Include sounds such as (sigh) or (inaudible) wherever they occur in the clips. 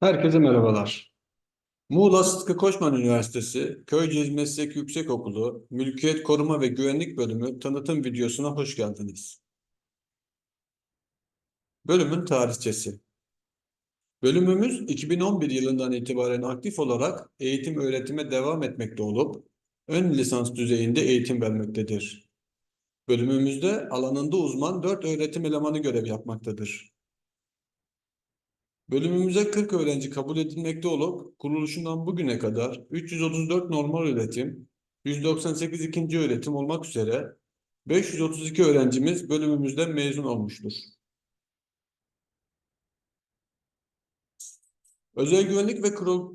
Herkese merhabalar. Muğla Sıtkı Koçman Üniversitesi Köyceğiz Meslek Yüksekokulu Mülkiyet Koruma ve Güvenlik Bölümü tanıtım videosuna hoş geldiniz. Bölümün tarihçesi. Bölümümüz 2011 yılından itibaren aktif olarak eğitim öğretime devam etmekte olup ön lisans düzeyinde eğitim vermektedir. Bölümümüzde alanında uzman 4 öğretim elemanı görev yapmaktadır. Bölümümüze 40 öğrenci kabul edilmekte olup kuruluşundan bugüne kadar 334 normal öğretim, 198 ikinci öğretim olmak üzere 532 öğrencimiz bölümümüzden mezun olmuştur. Özel güvenlik ve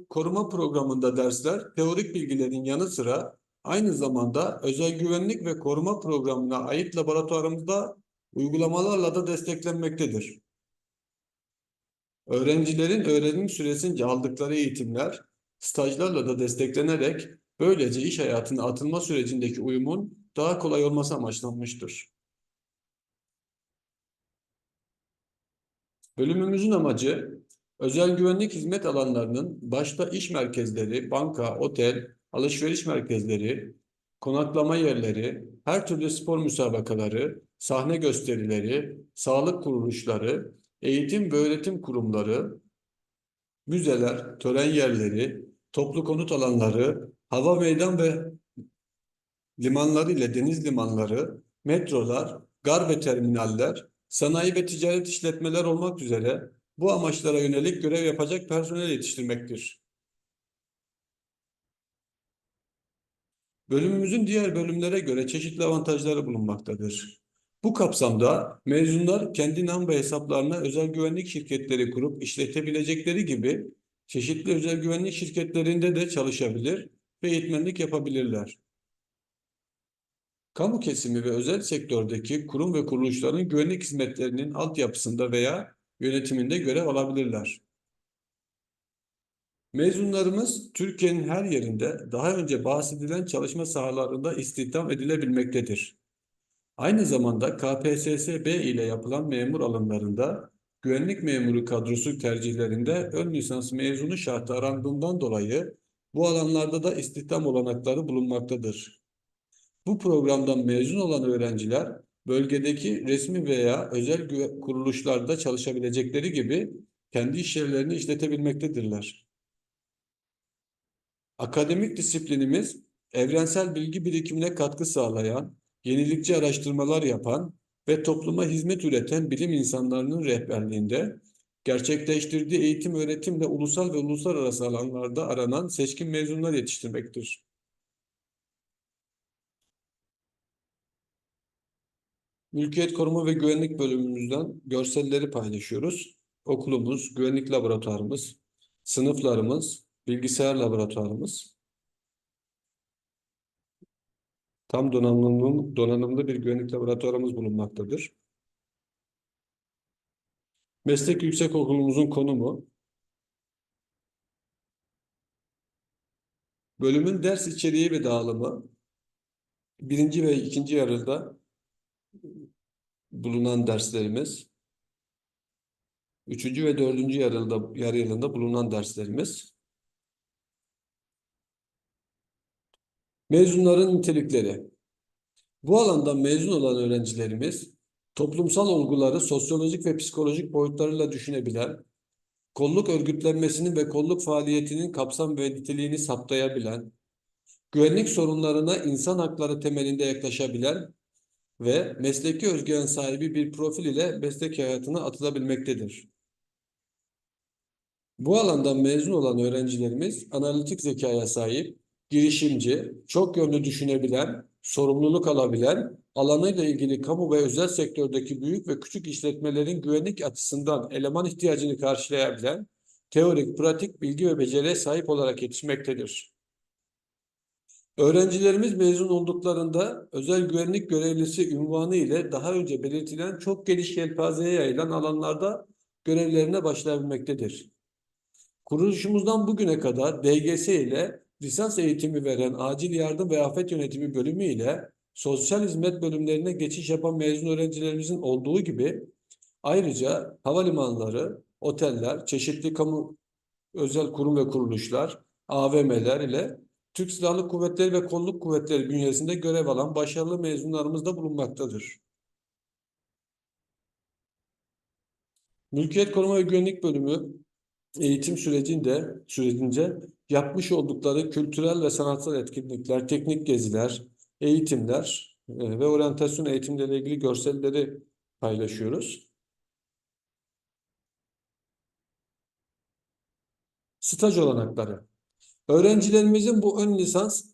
koruma programında dersler teorik bilgilerin yanı sıra aynı zamanda özel güvenlik ve koruma programına ait laboratuvarımızda uygulamalarla da desteklenmektedir. Öğrencilerin öğrenim süresince aldıkları eğitimler stajlarla da desteklenerek böylece iş hayatına atılma sürecindeki uyumun daha kolay olması amaçlanmıştır. Bölümümüzün amacı özel güvenlik hizmet alanlarının başta iş merkezleri, banka, otel, alışveriş merkezleri, konaklama yerleri, her türlü spor müsabakaları, sahne gösterileri, sağlık kuruluşları, eğitim ve öğretim kurumları, müzeler, tören yerleri, toplu konut alanları, hava meydan ve limanları ile deniz limanları, metrolar, gar ve terminaller, sanayi ve ticaret işletmeler olmak üzere bu amaçlara yönelik görev yapacak personel yetiştirmektir. Bölümümüzün diğer bölümlere göre çeşitli avantajları bulunmaktadır. Bu kapsamda mezunlar kendi nam hesaplarına özel güvenlik şirketleri kurup işletebilecekleri gibi çeşitli özel güvenlik şirketlerinde de çalışabilir ve eğitmenlik yapabilirler. Kamu kesimi ve özel sektördeki kurum ve kuruluşların güvenlik hizmetlerinin altyapısında veya yönetiminde görev alabilirler. Mezunlarımız Türkiye'nin her yerinde daha önce bahsedilen çalışma sahalarında istihdam edilebilmektedir. Aynı zamanda KPSS-B ile yapılan memur alımlarında güvenlik memuru kadrosu tercihlerinde ön lisans mezunu şartı arandığından dolayı bu alanlarda da istihdam olanakları bulunmaktadır. Bu programdan mezun olan öğrenciler bölgedeki resmi veya özel kuruluşlarda çalışabilecekleri gibi kendi iş yerlerini işletebilmektedirler. Akademik disiplinimiz evrensel bilgi birikimine katkı sağlayan, yenilikçi araştırmalar yapan ve topluma hizmet üreten bilim insanlarının rehberliğinde gerçekleştirdiği eğitim öğretimle ulusal ve uluslararası alanlarda aranan seçkin mezunlar yetiştirmektir. Mülkiyet Koruma ve Güvenlik bölümümüzden görselleri paylaşıyoruz. Okulumuz, güvenlik laboratuvarımız, sınıflarımız, bilgisayar laboratuvarımız. Tam donanımlı, donanımlı bir güvenlik laboratuvarımız bulunmaktadır. Meslek yüksekokulumuzun konumu, bölümün ders içeriği ve dağılımı, birinci ve ikinci yarıda bulunan derslerimiz, üçüncü ve dördüncü yarıda, yarı yılında bulunan derslerimiz, Mezunların nitelikleri. Bu alandan mezun olan öğrencilerimiz toplumsal olguları sosyolojik ve psikolojik boyutlarıyla düşünebilen, kolluk örgütlenmesinin ve kolluk faaliyetinin kapsam ve niteliğini saptayabilen, güvenlik sorunlarına insan hakları temelinde yaklaşabilen ve mesleki özgüven sahibi bir profil ile meslek hayatına atılabilmektedir. Bu alandan mezun olan öğrencilerimiz analitik zekaya sahip, girişimci, çok yönlü düşünebilen, sorumluluk alabilen, alanıyla ilgili kamu ve özel sektördeki büyük ve küçük işletmelerin güvenlik açısından eleman ihtiyacını karşılayabilen, teorik, pratik bilgi ve beceriye sahip olarak yetişmektedir. Öğrencilerimiz mezun olduklarında özel güvenlik görevlisi ünvanı ile daha önce belirtilen çok geniş yelpazeye yayılan alanlarda görevlerine başlayabilmektedir. Kuruluşumuzdan bugüne kadar DGS ile lisans eğitimi veren Acil Yardım ve Afet Yönetimi bölümü ile sosyal hizmet bölümlerine geçiş yapan mezun öğrencilerimizin olduğu gibi ayrıca havalimanları, oteller, çeşitli kamu özel kurum ve kuruluşlar, AVM'ler ile Türk Silahlı Kuvvetleri ve Kolluk Kuvvetleri bünyesinde görev alan başarılı mezunlarımız da bulunmaktadır. Mülkiyet Koruma ve Güvenlik Bölümü eğitim sürecinde sürecince yapmış oldukları kültürel ve sanatsal etkinlikler, teknik geziler, eğitimler e, ve oryantasyon eğitimleriyle ilgili görselleri paylaşıyoruz. Staj olanakları. Öğrencilerimizin bu ön lisans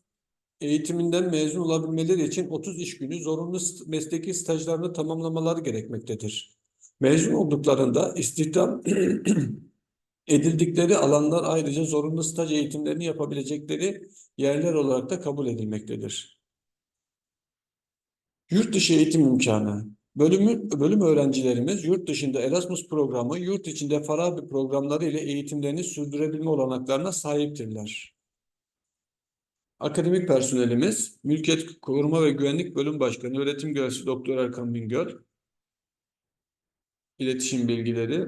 eğitiminden mezun olabilmeleri için 30 iş günü zorunlu mesleki stajlarını tamamlamaları gerekmektedir. Mezun olduklarında istihdam (clears throat) edildikleri alanlar ayrıca zorunlu staj eğitimlerini yapabilecekleri yerler olarak da kabul edilmektedir. Yurt dışı eğitim imkanı. Bölümü, bölüm öğrencilerimiz yurt dışında Erasmus programı, yurt içinde Farabi programları ile eğitimlerini sürdürebilme olanaklarına sahiptirler. Akademik personelimiz, Mülkiyet Koruma ve Güvenlik Bölüm Başkanı, Öğretim Görevlisi Doktor Erkan Bingöl, iletişim bilgileri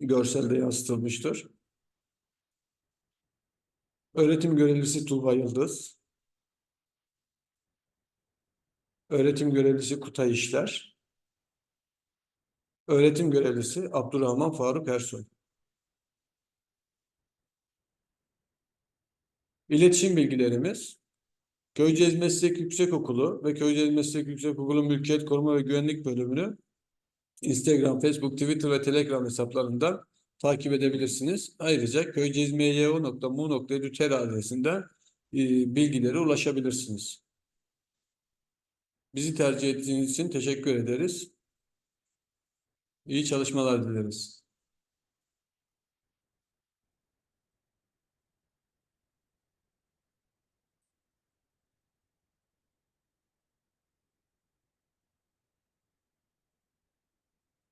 görselde yansıtılmıştır. Öğretim görevlisi Tuğba Yıldız, öğretim görevlisi Kutay İşler, öğretim görevlisi Abdurrahman Faruk Ersoy. İletişim bilgilerimiz Köyceğiz Meslek Yüksekokulu ve Köyceğiz Meslek Yüksekokulu Mülkiyet Koruma ve Güvenlik Bölümünü Instagram, Facebook, Twitter ve Telegram hesaplarından takip edebilirsiniz. Ayrıca köyceğizmyo.mu.edu.tr adresinden e, bilgilere ulaşabilirsiniz. Bizi tercih ettiğiniz için teşekkür ederiz. İyi çalışmalar dileriz.